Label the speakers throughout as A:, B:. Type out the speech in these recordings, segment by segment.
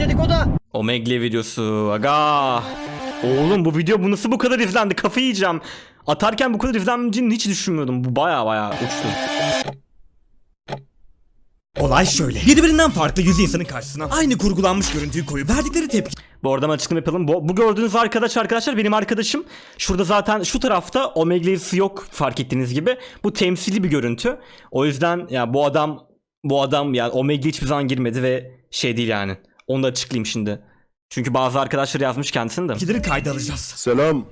A: yapacağız dedikodu.
B: Omegle videosu aga. Oğlum bu video bu nasıl bu kadar izlendi kafayı yiyeceğim. Atarken bu kadar izleneceğini hiç düşünmüyordum. Bu baya baya uçtu.
C: Olay şöyle. Birbirinden farklı yüz insanın karşısına aynı kurgulanmış görüntüyü koyup verdikleri tepki
B: Bu arada açıklama yapalım. Bu, bu gördüğünüz arkadaş arkadaşlar benim arkadaşım. Şurada zaten şu tarafta Omegle'si yok fark ettiğiniz gibi. Bu temsili bir görüntü. O yüzden ya bu adam bu adam ya Omegle hiçbir zaman girmedi ve şey değil yani. Onu da açıklayayım şimdi. Çünkü bazı arkadaşlar yazmış kendisini de.
C: tepkileri kayda alacağız.
D: Selam.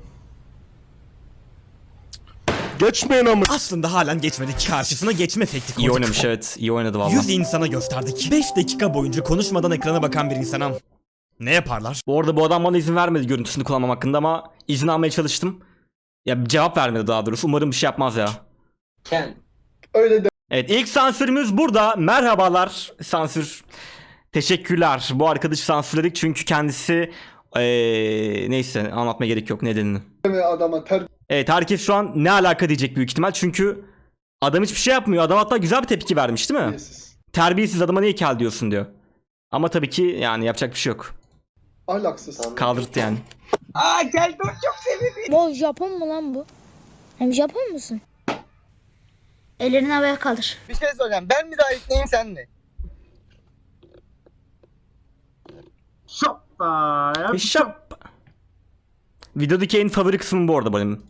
D: Geçmeyin ama.
C: Aslında halen geçmedik. Karşısına geçme efekti
B: İyi
C: koyduk.
B: oynamış evet. iyi oynadı valla.
C: 100 insana gösterdik. 5 dakika boyunca konuşmadan ekrana bakan bir insana ne yaparlar?
B: Bu arada bu adam bana izin vermedi görüntüsünü kullanmam hakkında ama izin almaya çalıştım. Ya cevap vermedi daha doğrusu. Umarım bir şey yapmaz ya.
D: Öyle de.
B: Evet ilk sansürümüz burada. Merhabalar sansür. Teşekkürler. Bu arkadaşı sansürledik çünkü kendisi eee, neyse anlatmaya gerek yok nedenini.
D: adama ter
B: Evet herkes şu an ne alaka diyecek büyük ihtimal çünkü adam hiçbir şey yapmıyor. Adam hatta güzel bir tepki vermiş değil mi?
D: terbiyesiz.
B: Terbiyesiz adama niye kel diyorsun diyor. Ama tabii ki yani yapacak bir şey yok.
D: Ahlaksız.
B: Kaldırdı yani.
E: Bu Japon mu lan bu? Hem Japon musun?
F: Ellerini havaya kaldır.
A: Bir şey soracağım. Ben mi daha ikneyim sen mi?
B: E, şap. Videodaki en favori kısmım bu arada benim.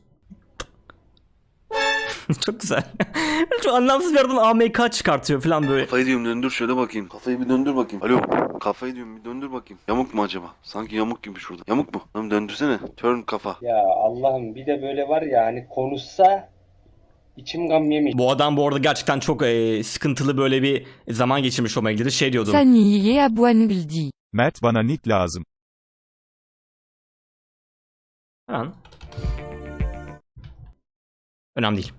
B: Çok güzel. Çok anlamsız bir yerden AMK çıkartıyor falan böyle.
G: Kafayı diyorum döndür şöyle bakayım. Kafayı bir döndür bakayım. Alo. Kafayı diyorum bir döndür bakayım. Yamuk mu acaba? Sanki yamuk gibi şurada. Yamuk mu? Lan döndürsene. Turn kafa.
H: Ya Allah'ım bir de böyle var ya hani konuşsa içim gam yemiş.
B: Bu adam bu arada gerçekten çok e, sıkıntılı böyle bir zaman geçirmiş o ilgili. Şey diyordum.
I: Saniye Abouanouldi.
J: Mert bana nick lazım.
B: Lan. Önemli değil.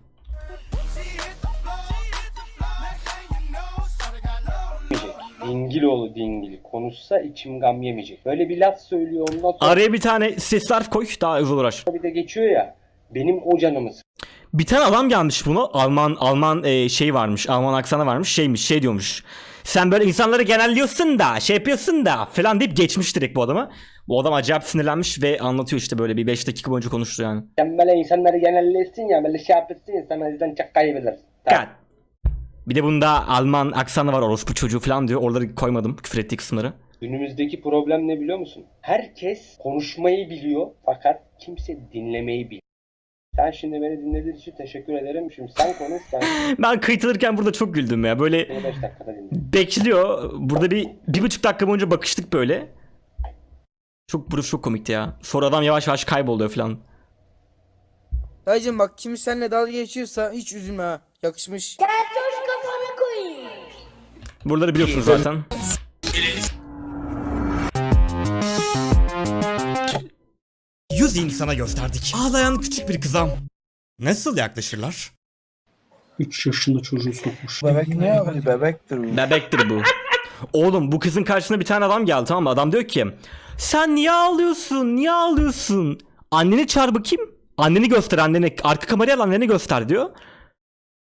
H: Dingiloğlu dingili. Konuşsa içim gam yemeyecek. Böyle bir laf söylüyor ondan sonra
B: Araya bir tane ses harf koy daha hızlı uğraş.
H: bir de geçiyor ya. Benim o canımı
B: Bir tane adam gelmiş bunu. Alman Alman e, şey varmış. Alman aksanı varmış. Şeymiş şey diyormuş. Sen böyle insanları genelliyorsun da şey yapıyorsun da falan deyip geçmiş direkt bu adama. Bu adam acayip sinirlenmiş ve anlatıyor işte böyle bir 5 dakika boyunca konuştu yani.
H: Sen böyle insanları genellesin ya böyle şey yapıyorsun ya sen o yüzden çok kaybedersin.
B: God. Bir de bunda Alman aksanı var orospu çocuğu falan diyor. Oraları koymadım küfür ettiği kısımları.
H: Günümüzdeki problem ne biliyor musun? Herkes konuşmayı biliyor fakat kimse dinlemeyi bilmiyor. Sen şimdi beni dinlediğin için teşekkür ederim. Şimdi sen konuş ben
B: Ben kayıt alırken burada çok güldüm ya. Böyle
H: seni 5 dakikada dinlerim.
B: bekliyor. Burada bir bir buçuk dakika boyunca bakıştık böyle. Çok burası çok komikti ya. Sonra adam yavaş yavaş kayboluyor falan.
A: Dayıcım bak kim seninle dalga geçiyorsa hiç üzülme ha. Yakışmış.
E: kafanı koyayım.
B: Buraları biliyorsunuz zaten.
C: Yüz insana gösterdik. Ağlayan küçük bir kıza nasıl yaklaşırlar?
K: 3 yaşında çocuğu sokmuş.
A: Bebek ne yapıyor? Bebektir
B: Bebektir bu. Oğlum bu kızın karşısına bir tane adam geldi tamam mı? Adam diyor ki sen niye ağlıyorsun? Niye ağlıyorsun? Anneni çağır bakayım. Anneni göster anneni. Arka kameraya al anneni göster diyor.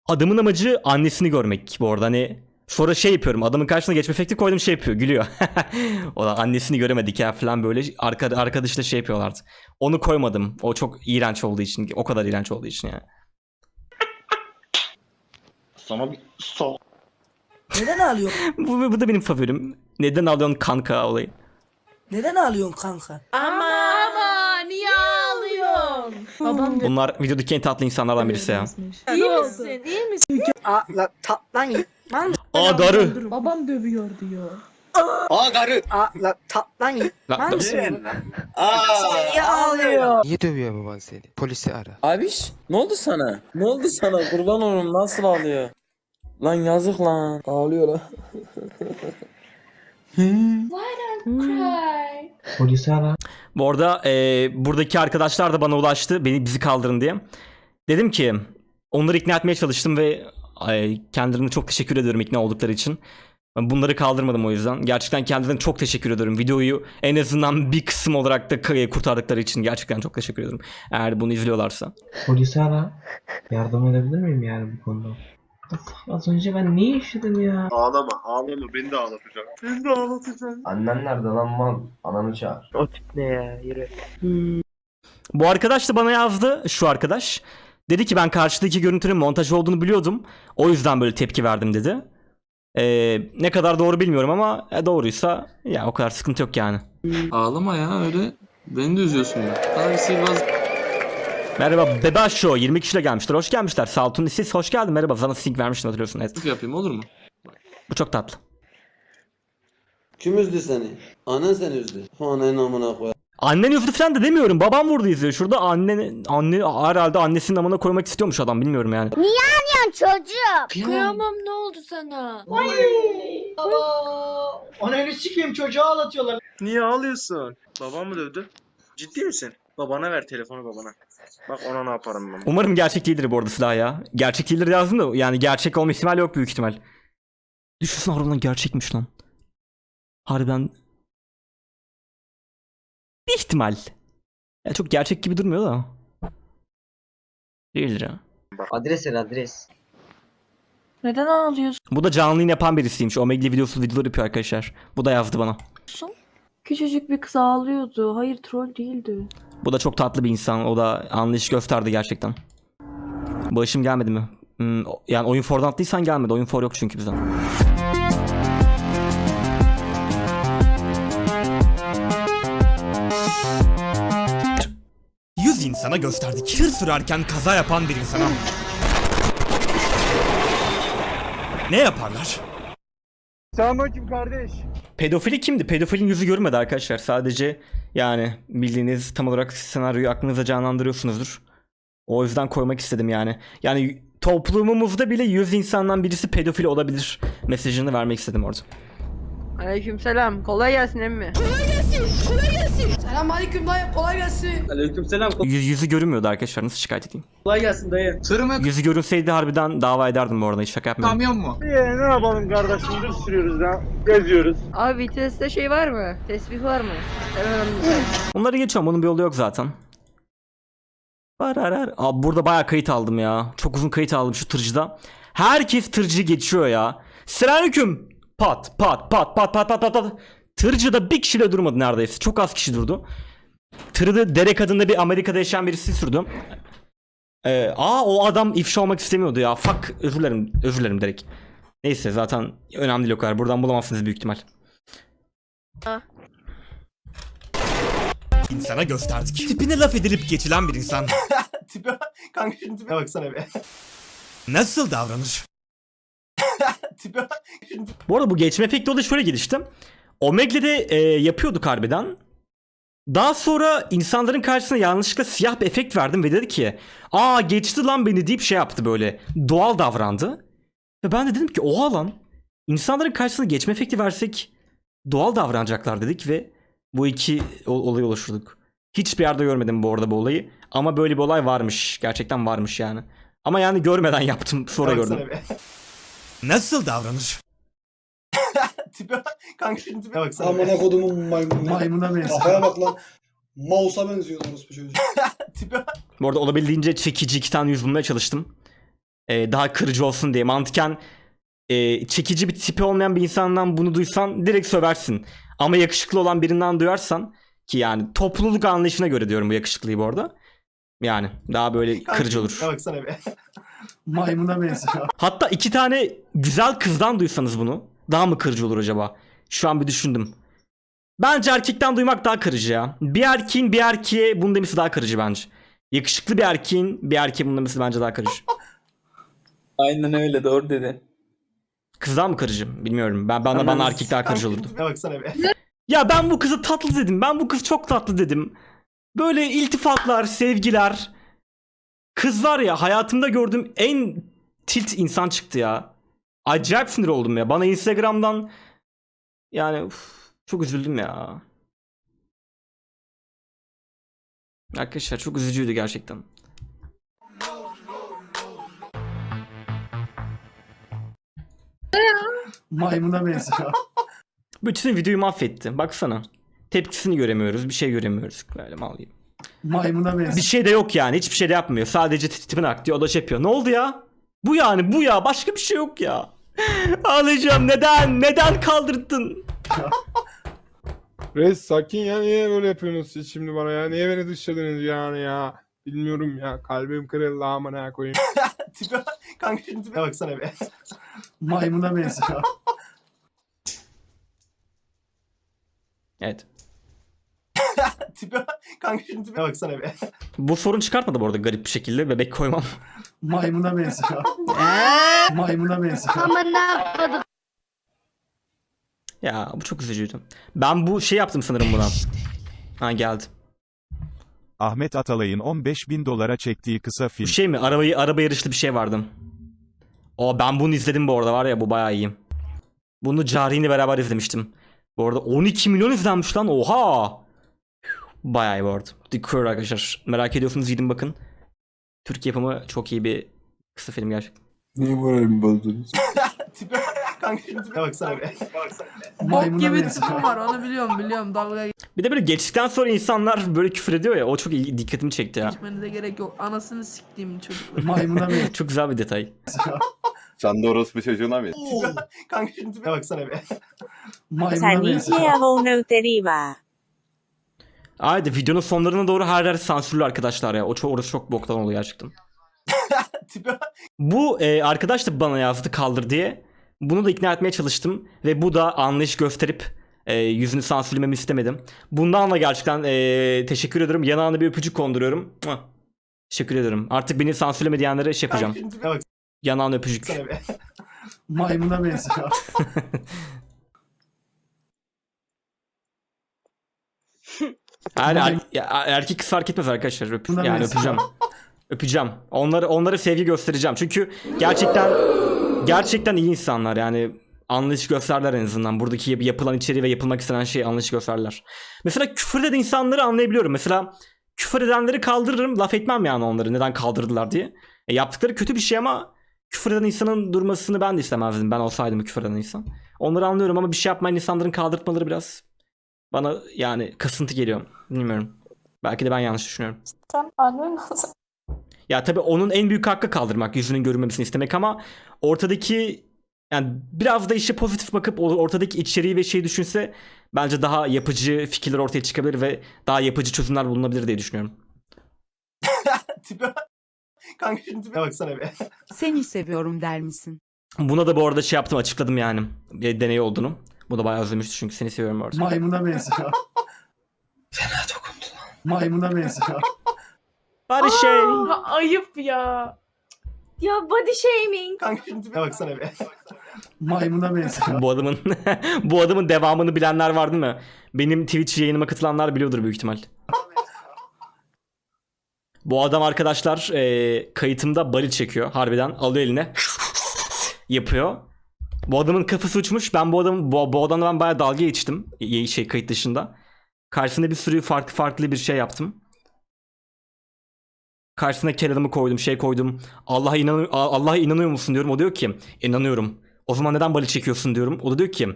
B: Adamın amacı annesini görmek bu arada hani Sonra şey yapıyorum adamın karşısına geçme efekti koydum şey yapıyor gülüyor. o da annesini göremedik ya falan böyle arka, arkadaşla şey yapıyorlardı. Onu koymadım. O çok iğrenç olduğu için o kadar iğrenç olduğu için yani.
A: Neden ağlıyorsun?
B: bu, bu da benim favorim. Neden alıyorsun kanka olayı?
A: Neden ağlıyorsun kanka?
F: Ama Babam
B: Bunlar videodaki en tatlı insanlardan birisi ya.
F: iyi misin? İyi misin?
A: Aa la tatlan
B: Aa darı.
F: Babam dövüyor diyor.
A: Aa karı. Aa la tatlan
B: La-
A: Niye ağlıyor?
I: Niye dövüyor baban seni? Polisi ara.
A: Abiş ne oldu sana? Ne oldu sana? Kurban olurum nasıl ağlıyor? Lan yazık lan. Ağlıyor lan.
K: Polisi ara.
B: Bu arada e, buradaki arkadaşlar da bana ulaştı. Beni bizi kaldırın diye. Dedim ki onları ikna etmeye çalıştım ve e, kendilerine çok teşekkür ediyorum ikna oldukları için. Ben bunları kaldırmadım o yüzden. Gerçekten kendilerine çok teşekkür ediyorum. Videoyu en azından bir kısım olarak da kurtardıkları için gerçekten çok teşekkür ederim. Eğer bunu izliyorlarsa.
K: Polisi ara. Yardım edebilir miyim yani bu konuda? Az önce ben ne yaşadım ya?
D: Ağlama ağlama beni de ağlatacak. Beni de ağlatacak.
K: Annen nerede lan mal? Ananı çağır.
B: Bu arkadaş da bana yazdı şu arkadaş. Dedi ki ben karşıdaki görüntünün montaj olduğunu biliyordum. O yüzden böyle tepki verdim dedi. Ee, ne kadar doğru bilmiyorum ama e, doğruysa ya o kadar sıkıntı yok yani.
A: Ağlama ya öyle. Beni de üzüyorsun ya. Daha bir sihirbaz
B: Merhaba Bebaş Show 20 kişiyle gelmişler. Hoş gelmişler. Saltun siz hoş geldin. Merhaba sana sync vermiştim hatırlıyorsun. Evet.
A: yapayım olur mu?
B: Bu çok tatlı.
G: Kim üzdü seni? Anan seni üzdü. Anan amına koy.
B: Annen üzdü falan da demiyorum. Babam vurdu izliyor. Şurada anne, anne herhalde annesinin amına koymak istiyormuş adam bilmiyorum yani.
E: Lan çocuğum.
F: Kıyamam ne oldu sana?
K: Ananı sikeyim çocuğu ağlatıyorlar.
A: Niye ağlıyorsun? Babam mı dövdü? Ciddi misin? Babana ver telefonu babana. Bak ona ne yaparım ben.
B: Umarım gerçek değildir bu arada silah ya. Gerçek değildir yazdım da yani gerçek olma ihtimali yok büyük ihtimal. Düşünsene harbiden gerçekmiş lan. Harbiden bir ihtimal. Ya çok gerçek gibi durmuyor da. Değildir ya.
K: Adres ver adres.
F: Neden ağlıyorsun?
B: Bu da canlı yayın yapan birisiymiş. Omegle videosu videolar yapıyor arkadaşlar. Bu da yazdı bana.
F: Küçücük bir kız ağlıyordu. Hayır troll değildi.
B: Bu da çok tatlı bir insan. O da anlayış gösterdi gerçekten. Başım gelmedi mi? Hmm, yani oyun for'dan attıysan gelmedi. Oyun for yok çünkü bizden.
C: Yüz insana gösterdik. Tır sürerken kaza yapan bir insana. Ne yaparlar?
B: Pedofili kimdi? Pedofilin yüzü görmedi arkadaşlar. Sadece yani bildiğiniz tam olarak senaryoyu aklınıza canlandırıyorsunuzdur. O yüzden koymak istedim yani. Yani toplumumuzda bile yüz insandan birisi pedofil olabilir mesajını vermek istedim orada.
F: Aleykümselam. Kolay gelsin emmi.
A: Aleykümselam
B: Yüz, yüzü görünmüyordu arkadaşlar. Nasıl şikayet edeyim?
A: kolay gelsin dayı. Tır mı?
B: Yüzü görünseydi harbiden dava ederdim bu arada. Hiç şaka yapmıyorum.
A: Kamyon mu?
D: ne yapalım kardeşim dur sürüyoruz ya. Geziyoruz.
F: Abi viteste şey var mı? Tesbih var mı? En önemlisi.
B: Onları geçiyorum. Bunun bir yolu yok zaten. Var var var. Abi burada bayağı kayıt aldım ya. Çok uzun kayıt aldım şu tırcıda. Herkes tırcı geçiyor ya. Selamünaleyküm. Pat pat pat pat pat pat pat pat. Tırcıda bir kişiyle durmadı neredeyse. Çok az kişi durdu. Tırı da Derek adında bir Amerika'da yaşayan birisi sürdü. Ee, aa o adam ifşa olmak istemiyordu ya. Fuck özür dilerim. Özür dilerim Derek. Neyse zaten önemli değil o kadar. Buradan bulamazsınız büyük ihtimal.
C: İnsana gösterdik. Tipine laf edilip geçilen bir insan.
K: Tipe kanka şunun tipe baksana be.
C: Nasıl davranır?
K: Tipe
B: Bu arada bu geçme efekti olayı şöyle gelişti. Omegle'de e, yapıyorduk harbiden. Daha sonra insanların karşısına yanlışlıkla siyah bir efekt verdim ve dedi ki aa geçti lan beni deyip şey yaptı böyle doğal davrandı. Ve ben de dedim ki oha lan insanların karşısına geçme efekti versek doğal davranacaklar dedik ve bu iki ol- olayı oluşturduk. Hiçbir yerde görmedim bu arada bu olayı ama böyle bir olay varmış gerçekten varmış yani. Ama yani görmeden yaptım sonra gördüm.
C: Nasıl davranır?
K: Tipe kanka şunun tipe baksana
D: Amına
K: be.
D: kodumun maymunu.
K: Maymuna benziyor.
D: Kafaya bak lan. Mouse'a benziyor orospu çocuğu.
K: Tipe
B: Bu arada olabildiğince çekici iki tane yüz bulmaya çalıştım. Ee, daha kırıcı olsun diye. Mantıken e, çekici bir tipi olmayan bir insandan bunu duysan direkt söversin. Ama yakışıklı olan birinden duyarsan ki yani topluluk anlayışına göre diyorum bu yakışıklıyı bu arada. Yani daha böyle
K: kanka
B: kırıcı
K: şunun
B: olur.
K: tipe baksana be. Maymuna benziyor.
B: Hatta iki tane güzel kızdan duysanız bunu daha mı kırıcı olur acaba? Şu an bir düşündüm. Bence erkekten duymak daha kırıcı ya. Bir erkeğin bir erkeğe bunu demesi daha kırıcı bence. Yakışıklı bir erkeğin bir erkeğe bunu demesi bence daha kırıcı.
A: Aynen öyle doğru dedi.
B: Kızdan mı kırıcı? Bilmiyorum. Ben bana bana erkek daha kırıcı olurdu.
K: Baksana be.
B: Ya ben bu kızı tatlı dedim. Ben bu kız çok tatlı dedim. Böyle iltifatlar, sevgiler. Kız var ya hayatımda gördüğüm en tilt insan çıktı ya. Acayip sinir oldum ya. Bana Instagram'dan yani uf, çok üzüldüm ya. Arkadaşlar çok üzücüydü gerçekten.
K: Maymuna benziyor.
B: Bütün videoyu mahvetti. Baksana. Tepkisini göremiyoruz. Bir şey göremiyoruz. Böyle mal gibi.
K: Maymuna benziyor.
B: Bir şey de yok yani. Hiçbir şey de yapmıyor. Sadece tipini ak diyor. O da şey yapıyor. Ne oldu ya? Bu yani bu ya başka bir şey yok ya. Ağlayacağım neden neden kaldırdın?
J: Reis sakin ya niye böyle yapıyorsunuz siz şimdi bana ya? Niye beni dışladınız yani ya? Bilmiyorum ya kalbim kırıldı amına koyayım.
K: Tipe kanka şunun tipine baksana be.
C: Maymuna benziyor.
B: Evet.
K: Tipe kanka şunun tipine baksana be.
B: Bu sorun çıkartmadı bu arada garip bir şekilde bebek koymam.
C: Maymuna benziyor. Maymuna benziyor.
E: Amına kodum.
B: Ya bu çok üzücüydü. Ben bu şey yaptım sanırım buna. Ha geldi.
L: Ahmet Atalay'ın 15 bin dolara çektiği kısa
B: Bu
L: film.
B: şey mi? Arabayı araba yarışlı bir şey vardı. O ben bunu izledim bu arada var ya bu bayağı iyi. Bunu Cari'yle beraber izlemiştim. Bu arada 12 milyon izlenmiş lan oha. Bayağı iyi bu arada. The Cure arkadaşlar. Merak ediyorsanız gidin bakın. Türk yapımı çok iyi bir kısa film gerçekten.
J: Niye moralimi bozdunuz?
K: Tipe kanka şunun tipine baksana be.
C: Maymuna
F: gibi tipim var onu biliyorum biliyorum dalga
B: Bir de böyle geçtikten sonra insanlar böyle küfür ediyor ya o çok iyi, dikkatimi çekti ya.
F: geçmenize gerek yok. Anasını siktiğim çocuklar.
C: Maymuna benziyor.
B: Çok güzel bir detay.
G: Sen de orospu çocuğuna mı?
K: Kanka şunun tipine baksana be.
C: Maymuna benziyor.
B: Haydi videonun sonlarına doğru her yer sansürlü arkadaşlar ya. O çok, orası çok boktan oldu gerçekten. Bu e, arkadaş da bana yazdı kaldır diye. Bunu da ikna etmeye çalıştım. Ve bu da anlayış gösterip e, yüzünü sansürlememi istemedim. Bundan da gerçekten e, teşekkür ediyorum. Yanağına bir öpücük konduruyorum. Teşekkür ederim. Artık beni sansürleme diyenlere şey yapacağım. Yanağına öpücük.
C: Maymuna benziyor.
B: Yani er, ya, erkek kız fark etmez arkadaşlar. Öp, yani
C: neyse.
B: öpeceğim. Öpeceğim. Onları onlara sevgi göstereceğim. Çünkü gerçekten gerçekten iyi insanlar yani anlayış gösterler en azından. Buradaki yap- yapılan içeriği ve yapılmak istenen şeyi anlayış gösterler. Mesela küfür eden insanları anlayabiliyorum. Mesela küfür edenleri kaldırırım. Laf etmem yani onları neden kaldırdılar diye. E, yaptıkları kötü bir şey ama küfür eden insanın durmasını ben de istemezdim. Ben olsaydım küfür eden insan. Onları anlıyorum ama bir şey yapmayan insanların kaldırtmaları biraz bana yani kasıntı geliyor. Bilmiyorum. Belki de ben yanlış düşünüyorum. Ya tabii onun en büyük hakkı kaldırmak, yüzünün görünmemesini istemek ama ortadaki yani biraz da işe pozitif bakıp ortadaki içeriği ve şeyi düşünse bence daha yapıcı fikirler ortaya çıkabilir ve daha yapıcı çözümler bulunabilir diye düşünüyorum.
K: Tipe kanka şunun tipine baksana be.
I: Seni seviyorum der misin?
B: Buna da bu arada şey yaptım açıkladım yani. Bir deney olduğunu. Bu da bayağı özlemişti çünkü seni seviyorum bu arada.
C: Maymuna benziyor.
A: Fena dokundu lan.
C: Maymuna benziyor.
B: Bari şey.
F: ayıp ya.
E: Ya body shaming.
K: Kanka tipine baksana be.
C: Maymuna benziyor.
B: bu adamın bu adamın devamını bilenler var değil mi? Benim Twitch yayınıma katılanlar biliyordur büyük ihtimal. Bu adam arkadaşlar e, kayıtımda bali çekiyor harbiden alıyor eline yapıyor. Bu adamın kafası uçmuş. Ben bu adamın bu, bu adamla ben bayağı dalga geçtim şey kayıt dışında. Karşısında bir sürü farklı farklı bir şey yaptım. Karşısına kelamı koydum, şey koydum. Allah'a inanıyor Allah'a inanıyor musun diyorum. O diyor ki inanıyorum. O zaman neden bali çekiyorsun diyorum. O da diyor ki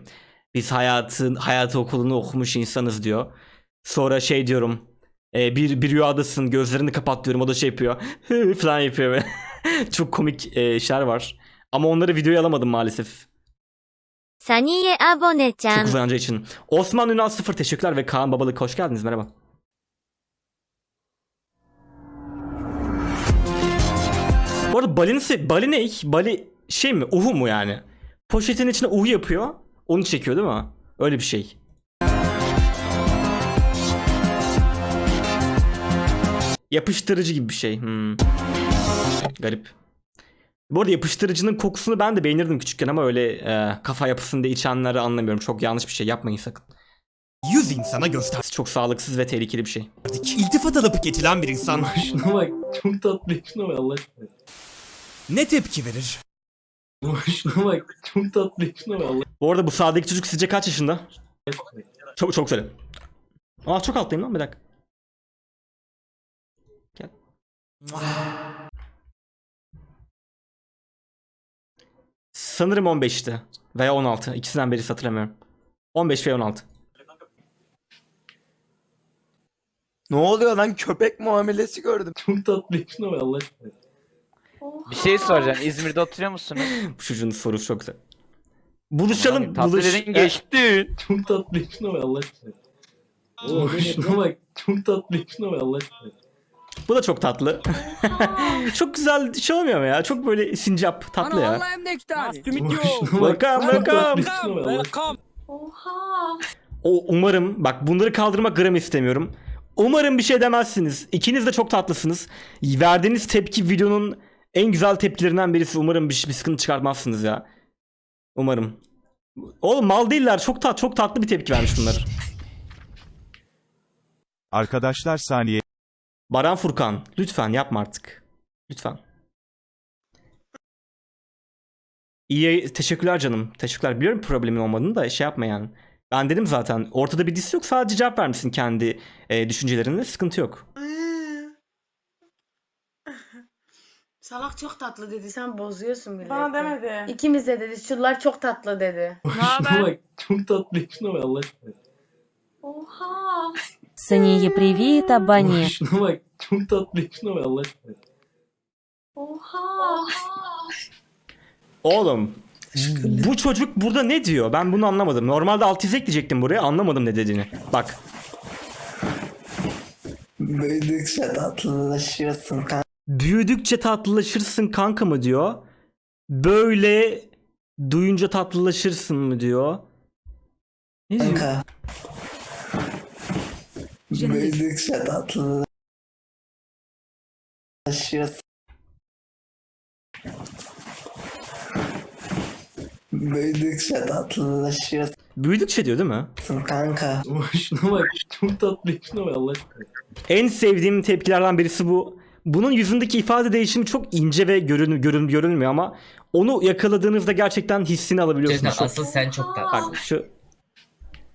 B: biz hayatın hayatı okulunu okumuş insanız diyor. Sonra şey diyorum. E, bir bir rüyadasın gözlerini kapat diyorum. O da şey yapıyor. falan yapıyor. Çok komik e, işler var. Ama onları videoya alamadım maalesef.
E: Saniye abone
B: Çok uzanacağı için. Osman Ünal 0 teşekkürler ve Kaan Babalık hoş geldiniz merhaba. Bu arada Bali, nasıl- Bali ne? Bali şey mi? Uhu mu yani? Poşetin içine uhu yapıyor. Onu çekiyor değil mi? Öyle bir şey. Yapıştırıcı gibi bir şey. Hmm. Garip. Bu arada yapıştırıcının kokusunu ben de beğenirdim küçükken ama öyle e, kafa yapısında içenleri anlamıyorum. Çok yanlış bir şey yapmayın sakın.
C: 100 insana gösterdik.
B: Çok sağlıksız ve tehlikeli bir şey.
C: İltifat alıp geçilen bir insan
A: Şuna bak çok tatlı şuna bak Allah aşkına.
C: ne tepki verir?
A: Şuna bak çok tatlı şuna bak Allah
B: Bu arada bu sağdaki çocuk sizce kaç yaşında? Çok çok söyle. Aa çok alttayım lan bir dakika. Gel. Sanırım 15'ti. Veya 16. İkisinden birisi hatırlamıyorum. 15 veya 16.
A: Ne oluyor lan köpek muamelesi gördüm. Çok tatlı şuna bak Allah aşkına.
F: Oha.
A: şey soracağım. İzmir'de oturuyor musunuz?
B: Bu çocuğun sorusu çok güzel. Buluşalım.
A: Tatlı
B: buluş...
A: dedin geçtin.
C: Çok tatlı şuna bak Allah aşkına. Oo, şuna bak çok tatlı şuna bak Allah aşkına.
B: Bu da çok tatlı. çok güzel şey olmuyor mu ya? Çok böyle sincap tatlı ya. Welcome,
C: Çok tatlı
B: welcome.
C: Allah aşkına.
F: Oha.
B: O umarım bak bunları kaldırmak gram istemiyorum. Umarım bir şey demezsiniz. İkiniz de çok tatlısınız. Verdiğiniz tepki videonun en güzel tepkilerinden birisi. Umarım bir, bir sıkıntı çıkartmazsınız ya. Umarım. Oğlum mal değiller. Çok tat çok tatlı bir tepki vermiş bunlar.
L: Arkadaşlar saniye
B: Baran Furkan lütfen yapma artık. Lütfen. İyi teşekkürler canım. Teşekkürler. Biliyorum problemin olmadığını da şey yapma yani. Ben dedim zaten ortada bir diss yok sadece cevap vermişsin kendi e, düşüncelerine sıkıntı yok.
E: Salak çok tatlı dedi. Sen bozuyorsun milleti.
F: Bana demedi.
E: İkimiz de dedi. Şunlar çok tatlı dedi.
C: Şuna bak çok tatlı şuna bak Allah aşkına.
F: Oha.
I: Saniye Privi Tabani.
C: Şuna bak çok tatlı şuna bak Allah
B: Oğlum bu çocuk burada ne diyor? Ben bunu anlamadım. Normalde alt izlek diyecektim buraya. Anlamadım ne dediğini. Bak.
A: Büyüdükçe tatlılaşıyorsun kanka.
B: Büyüdükçe tatlılaşırsın kanka mı diyor. Böyle duyunca tatlılaşırsın mı diyor. Ne diyor? Kanka.
A: Büyüdükçe tatlılaşıyorsun. Büyüdükçe tatlılaşıyorsun
B: Büyüdükçe diyor değil mi?
A: kanka.
C: Şuna bak çok tatlı şuna bak Allah aşkına.
B: En sevdiğim tepkilerden birisi bu. Bunun yüzündeki ifade değişimi çok ince ve görün, görün, görünmüyor ama onu yakaladığınızda gerçekten hissini alabiliyorsunuz. Çok-
A: sen çok
B: Bak şu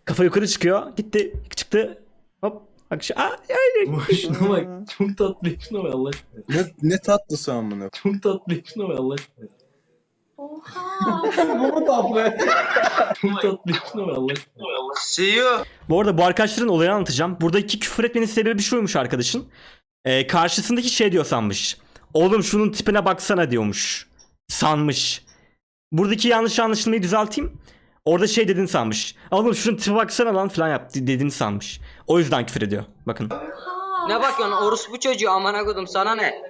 B: kafa yukarı çıkıyor. Gitti çıktı. Hop. Bak şu. Aa, öyle.
C: Şuna bak çok tatlı şuna bak Allah aşkına.
J: Ne, ne tatlısı amına.
C: Çok tatlı şuna bak Allah aşkına.
F: Oha.
J: Bu mu tatlı?
C: Çok tatlı şuna bak Allah aşkına.
B: Bu arada bu arkadaşların olayı anlatacağım. Buradaki küfür etmenin sebebi şuymuş arkadaşın. Ee, karşısındaki şey diyor sanmış. Oğlum şunun tipine baksana diyormuş. Sanmış. Buradaki yanlış anlaşılmayı düzelteyim. Orada şey dedin sanmış. Oğlum şunun tipe baksana lan falan yap dediğini sanmış. O yüzden küfür ediyor. Bakın.
F: Ne
A: bakıyorsun orospu çocuğu amına kodum sana ne?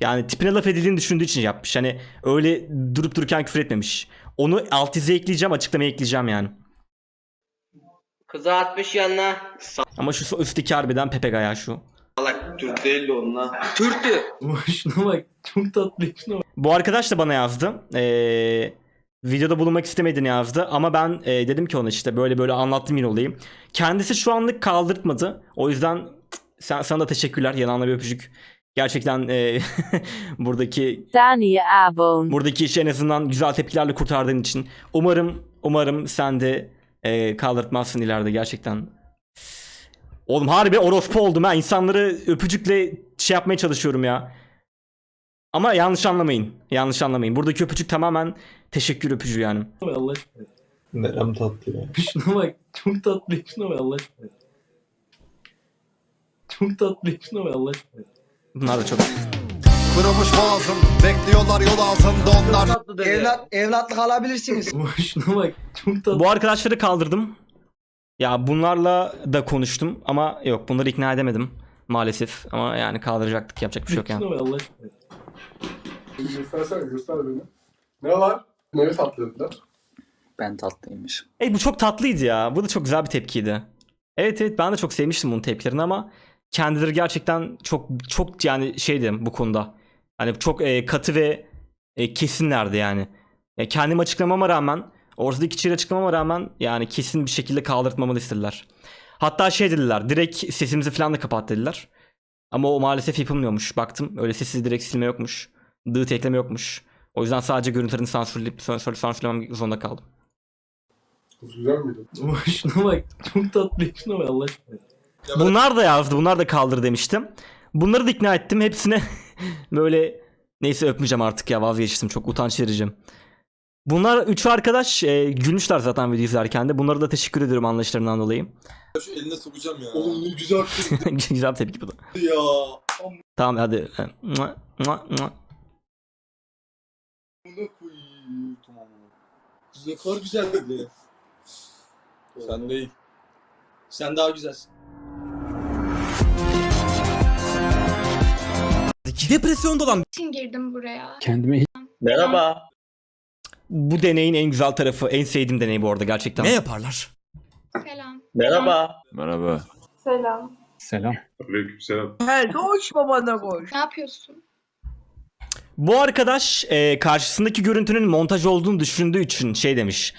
B: Yani tipine laf edildiğini düşündüğü için yapmış. Hani öyle durup dururken küfür etmemiş. Onu alt ize ekleyeceğim açıklamaya ekleyeceğim yani.
A: Kızı atmış yanına.
B: Ama şu üstteki harbiden Pepe Gaya şu.
G: Türk değil de onunla.
A: Türktü.
C: Şuna bak çok tatlı şuna bak.
B: Bu arkadaş da bana yazdı. Ee, videoda bulunmak istemediğini yazdı. Ama ben e, dedim ki ona işte böyle böyle anlattım yine olayım. Kendisi şu anlık kaldırtmadı. O yüzden sen, sana da teşekkürler. Yanağına bir öpücük. Gerçekten e, buradaki buradaki işi en azından güzel tepkilerle kurtardığın için. Umarım umarım sen de e, kaldırtmazsın ileride gerçekten. Oğlum harbi orospu oldum ha. İnsanları öpücükle şey yapmaya çalışıyorum ya. Ama yanlış anlamayın. Yanlış anlamayın. Buradaki öpücük tamamen teşekkür öpücüğü yani.
C: Allah aşkına.
J: Nerem tatlı ya.
C: Şuna bak çok tatlı şuna bak Allah aşkına. Çok tatlı şuna bak Allah aşkına.
B: Bunlar da çok
K: Kırılmış boğazım bekliyorlar yol altında onlar
A: Tatlı dedi. Evlat,
K: evlatlık alabilirsiniz
C: Şuna bak çok tatlı.
B: Bu arkadaşları kaldırdım. Ya bunlarla da konuştum ama yok bunları ikna edemedim maalesef. Ama yani kaldıracaktık yapacak bir şey yok yani.
C: Şuna bak Allah aşkına.
J: Göstersene göster beni. Ne var? Neyi tatlıdılar?
A: Ben tatlıymış.
B: Ey bu çok tatlıydı ya. Bu da çok güzel bir tepkiydi. Evet evet ben de çok sevmiştim bunun tepkilerini ama kendileri gerçekten çok çok yani şeydi bu konuda. Hani çok e, katı ve e, kesinlerdi yani. E, kendim açıklamama rağmen ortadaki kişiyi açıklamama rağmen yani kesin bir şekilde kaldırtmamı istediler. Hatta şey dediler direkt sesimizi falan da kapat dediler. Ama o maalesef yapılmıyormuş. Baktım öyle sessiz direkt silme yokmuş. Dıt ekleme yokmuş. O yüzden sadece görüntülerini sansürleyip sansür- sansürlemem zorunda kaldım.
J: Kız güzel miydi?
C: Şuna bak çok tatlı şuna bak Allah aşkına.
B: Bunlar da yazdı. Bunlar da kaldır demiştim. Bunları da ikna ettim. Hepsine böyle neyse öpmeyeceğim artık ya vazgeçtim. Çok utanç verici. Bunlar üç arkadaş e, gülmüşler zaten video izlerken de. Bunlara da teşekkür ediyorum anlayışlarından dolayı.
J: Şu eline sokacağım ya. Oğlum ne güzel
B: Güzel bir tepki bu da.
J: ya.
B: Tamam hadi. Mua, mua, mua.
K: Kadar güzel dedi. Sen değil. Sen daha güzelsin.
C: Depresyonda olan
E: için girdim buraya.
F: Kendime
A: Merhaba.
B: Bu deneyin en güzel tarafı, en sevdiğim deney bu arada gerçekten.
C: ne yaparlar?
E: Selam.
A: Merhaba.
L: Merhaba.
F: Selam.
J: Selam.
D: Aleykümselam.
E: Ne yapıyorsun?
B: Bu arkadaş e, karşısındaki görüntünün montaj olduğunu düşündüğü için şey demiş.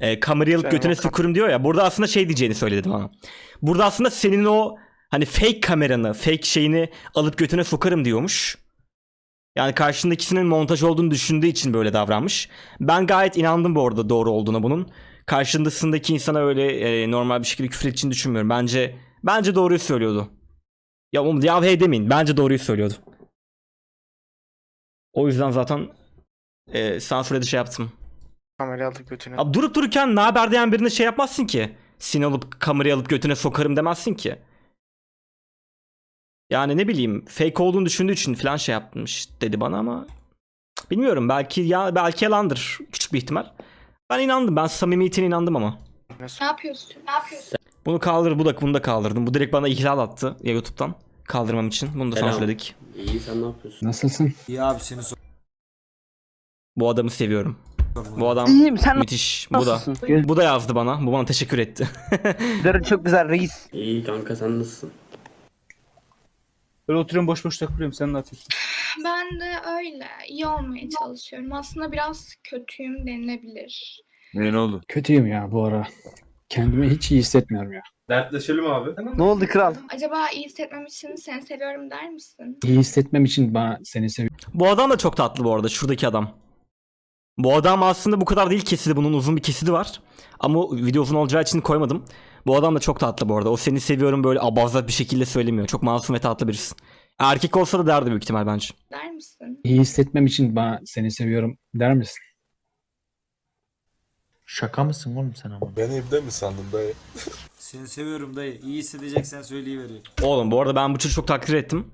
B: E, kamerayı alıp götüne sokurum diyor ya. Burada aslında şey diyeceğini söyledi bana. Burada aslında senin o hani fake kameranı, fake şeyini alıp götüne sokarım diyormuş. Yani karşındakisinin montaj olduğunu düşündüğü için böyle davranmış. Ben gayet inandım bu arada doğru olduğuna bunun. Karşındasındaki insana öyle e, normal bir şekilde küfür edeceğini düşünmüyorum. Bence bence doğruyu söylüyordu. Ya oğlum ya hey demeyin. Bence doğruyu söylüyordu. O yüzden zaten e, sansüre de şey yaptım.
J: Kamerayı aldık götüne.
B: Abi durup dururken ne haber diyen birine şey yapmazsın ki. Seni alıp kamerayı alıp götüne sokarım demezsin ki. Yani ne bileyim fake olduğunu düşündüğü için falan şey yapmış dedi bana ama bilmiyorum belki ya belki yalandır küçük bir ihtimal. Ben inandım ben samimiyetine inandım ama.
E: Ne yapıyorsun? Ne yapıyorsun?
B: Bunu kaldır bu da bunu da kaldırdım. Bu direkt bana ihlal attı ya YouTube'dan kaldırmam için. Bunu da sansürledik.
H: İyi sen ne yapıyorsun?
F: Nasılsın?
K: İyi abi seni
B: Bu adamı seviyorum. Bu adam
F: İyiyim sen
B: müthiş. Bu da bu da yazdı bana. Bu bana teşekkür etti.
F: Gözlerin çok güzel reis.
H: İyi kanka sen nasılsın?
J: Böyle oturuyorum boş boş takılıyorum sen ne yapıyorsun?
E: Ben de öyle. iyi olmaya çalışıyorum. Aslında biraz kötüyüm denilebilir.
L: Ne oldu?
F: Kötüyüm ya bu ara. Kendimi hiç iyi hissetmiyorum ya.
K: Dertleşelim abi.
F: Ne oldu kral?
E: Acaba iyi hissetmem için seni seviyorum der misin?
F: İyi hissetmem için bana seni seviyorum.
B: Bu adam da çok tatlı bu arada. Şuradaki adam. Bu adam aslında bu kadar değil kesidi. Bunun uzun bir kesidi var. Ama video uzun olacağı için koymadım. Bu adam da çok tatlı bu arada. O seni seviyorum böyle abazlat bir şekilde söylemiyor. Çok masum ve tatlı birisi. Erkek olsa da derdi büyük ihtimal bence.
E: Der misin?
F: İyi hissetmem için bana seni seviyorum der misin?
A: Şaka mısın oğlum sen ama?
K: Ben evde mi sandın dayı?
J: Seni seviyorum dayı. İyi hissedeceksen söyleyiveriyor.
B: Oğlum bu arada ben bu çocuğu çok takdir ettim.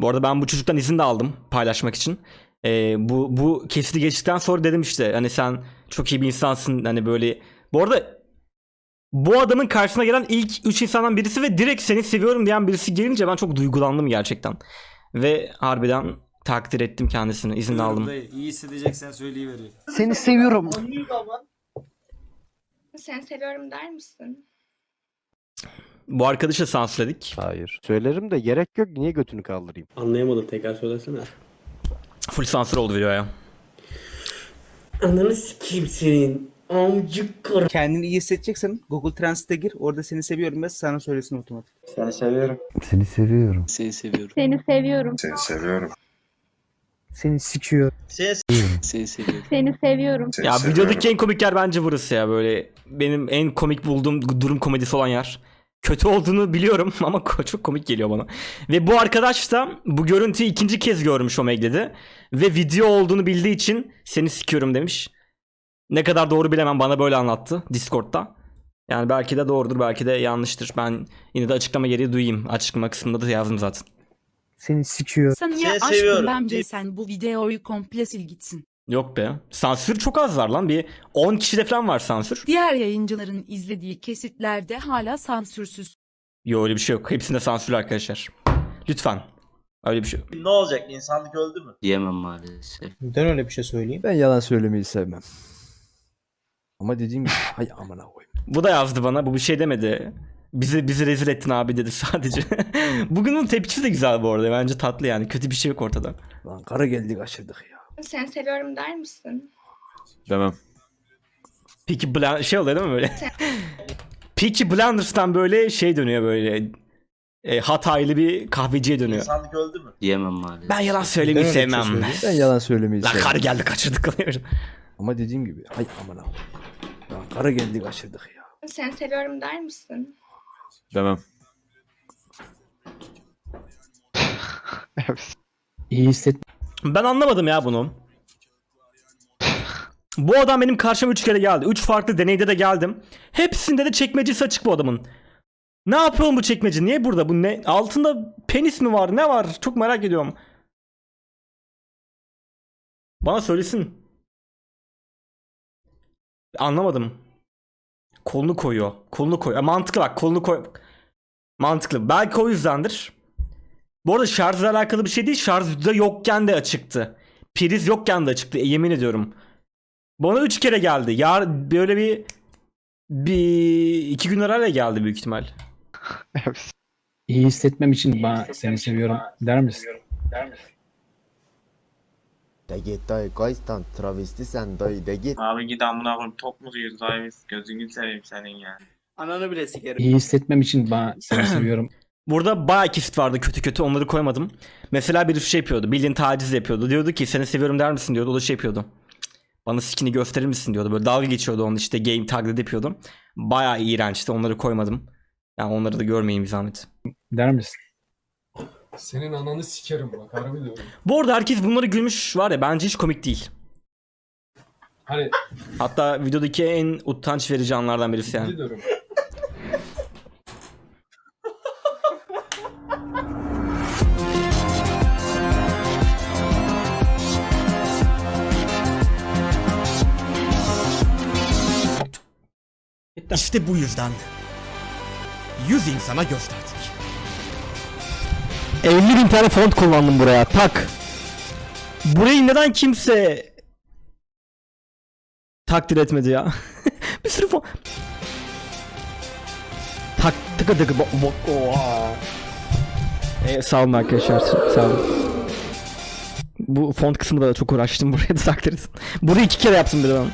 B: Bu arada ben bu çocuktan izin de aldım paylaşmak için. Ee, bu bu kesiti geçtikten sonra dedim işte hani sen çok iyi bir insansın hani böyle. Bu arada bu adamın karşısına gelen ilk 3 insandan birisi ve direkt seni seviyorum diyen birisi gelince ben çok duygulandım gerçekten. Ve harbiden takdir ettim kendisini izin de aldım.
J: Dayı. İyi hissedeceksen söyleyiveriyor.
F: Seni seviyorum.
E: Seni seviyorum der misin?
B: Bu arkadaşı sansürledik.
M: Hayır. Söylerim de gerek yok. Niye götünü kaldırayım?
H: Anlayamadım tekrar söylesene.
B: Full sansür oldu videoya.
H: Ananı sikeyim senin. Amcık kar.
J: Kendini iyi hissedeceksen Google Translate'e gir. Orada seni seviyorum ve sana söylesin otomatik.
M: Seni seviyorum.
I: Seni seviyorum.
E: Seni seviyorum.
K: Seni seviyorum.
M: Seni sikiyor.
E: Seni seviyorum.
F: Seni seviyorum.
B: Ya videodaki en komik yer bence burası ya böyle benim en komik bulduğum durum komedisi olan yer. Kötü olduğunu biliyorum ama çok komik geliyor bana. Ve bu arkadaş da bu görüntüyü ikinci kez görmüş Omegle'de. Ve video olduğunu bildiği için seni sikiyorum demiş. Ne kadar doğru bilemem bana böyle anlattı Discord'da. Yani belki de doğrudur belki de yanlıştır. Ben yine de açıklama gereği duyayım. Açıklama kısmında da yazdım zaten.
M: Seni sikiyor.
I: Sen
D: ya aşkım
I: bence sen bu videoyu komple sil gitsin.
B: Yok be. Sansür çok az var lan. Bir 10 kişide falan var sansür.
I: Diğer yayıncıların izlediği kesitlerde hala sansürsüz.
B: Yok öyle bir şey yok. Hepsinde sansürlü arkadaşlar. Lütfen. Öyle bir şey yok.
A: Ne olacak? İnsanlık öldü mü?
H: Diyemem maalesef.
J: Neden öyle bir şey söyleyeyim?
M: Ben yalan söylemeyi sevmem. Ama dediğim gibi hay amına koyayım.
B: Bu da yazdı bana. Bu bir şey demedi. Bizi bizi rezil ettin abi dedi sadece. Bugünün tepkisi de güzel bu arada. Bence tatlı yani. Kötü bir şey yok ortada.
M: Lan kara geldi kaçırdık ya.
E: Seni seviyorum der misin?
L: Demem.
B: Peaky Blinders şey oluyor değil mi böyle? Peaky Blinders'tan böyle şey dönüyor böyle. E, Hataylı bir kahveciye dönüyor.
A: İnsanlık öldü mü?
H: Diyemem maalesef.
B: Ben yalan söylemeyi
J: Neden öyle bir şey
B: sevmem.
J: söyleyeyim?
M: Ben yalan söylemeyi
B: Lan
M: sevmem.
B: karı geldi kaçırdık.
M: Ama dediğim gibi hay amına koyayım. Lan kara geldi kaçırdık ya.
E: Seni seviyorum der misin?
L: Demem.
F: İyi hisset
B: Ben anlamadım ya bunu. Bu adam benim karşıma 3 kere geldi. 3 farklı deneyde de geldim. Hepsinde de çekmecesi açık bu adamın. Ne yapıyor bu çekmece? Niye burada? Bu ne? Altında penis mi var? Ne var? Çok merak ediyorum. Bana söylesin. Anlamadım. Kolunu koyuyor. Kolunu koyuyor. E, mantıklı bak kolunu koy. Mantıklı. Belki o yüzdendir. Bu arada şarjla alakalı bir şey değil. Şarjda yokken de açıktı. Priz yokken de açıktı. E, yemin ediyorum. Bana 3 kere geldi. Yar böyle bir bir iki gün arayla geldi büyük ihtimal.
M: İyi hissetmem için bana seni seviyorum der misin?
K: De git dayı kaçtan travesti sen dayı de git.
A: Abi git amına koyayım top mu diyoruz abi biz gözünü seveyim senin ya.
K: Ananı bile sikerim.
M: İyi hissetmem için bana seni seviyorum
B: Burada bayağı kesit vardı kötü kötü onları koymadım. Mesela bir şey yapıyordu. Bildiğin taciz yapıyordu. Diyordu ki seni seviyorum der misin diyordu. O da şey yapıyordu. Bana skin'i gösterir misin diyordu. Böyle dalga geçiyordu onu işte game taglet yapıyordu. Bayağı iğrençti. Onları koymadım. Yani onları da görmeyin bir zahmet.
M: der misin?
J: Senin ananı sikerim bak harbi diyorum.
B: Bu arada herkes bunları gülmüş var ya bence hiç komik değil.
J: Hani
B: Hatta videodaki en utanç verici anlardan birisi yani.
J: diyorum.
C: İşte bu yüzden 100 insana gösterdik.
B: 50 bin tane font kullandım buraya tak. Burayı neden kimse takdir etmedi ya? bir sürü font. Tak tıkı tıkı bo oha. Ee, sağ olun arkadaşlar sağ olun. Bu font kısmı da çok uğraştım buraya da etsin. Burayı iki kere yaptım bir de ben.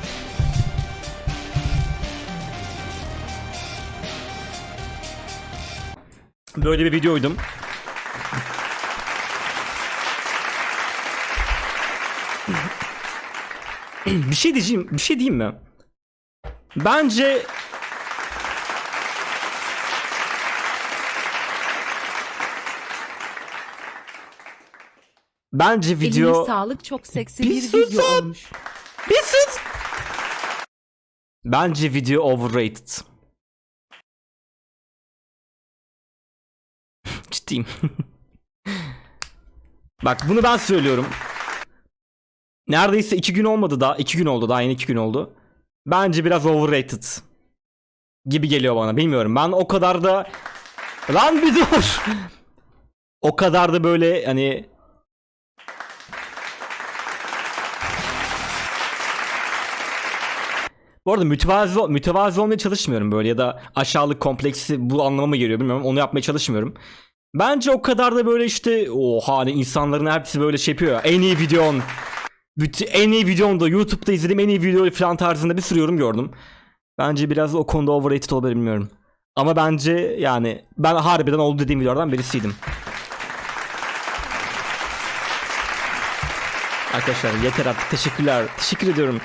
B: Böyle bir videoydum. bir şey diyeceğim, bir şey diyeyim mi? Bence Bence video
I: Eline sağlık çok seksi
B: Bir
I: bir video
B: sen.
I: olmuş.
B: Bir sus. Bence video overrated. Ciddiyim. Bak bunu ben söylüyorum. Neredeyse iki gün olmadı daha. iki gün oldu daha yeni iki gün oldu. Bence biraz overrated. Gibi geliyor bana bilmiyorum. Ben o kadar da... Lan bir dur. o kadar da böyle hani Bu arada mütevazi, mütevazi olmaya çalışmıyorum böyle ya da aşağılık kompleksi bu anlama mı geliyor bilmiyorum. Onu yapmaya çalışmıyorum. Bence o kadar da böyle işte oha hani insanların hepsi böyle şey yapıyor ya. En iyi videon. En iyi videon da YouTube'da izlediğim en iyi video falan tarzında bir sürü yorum gördüm. Bence biraz o konuda overrated olabilir bilmiyorum. Ama bence yani ben harbiden oldu dediğim videolardan birisiydim. Arkadaşlar yeter artık teşekkürler. Teşekkür ediyorum.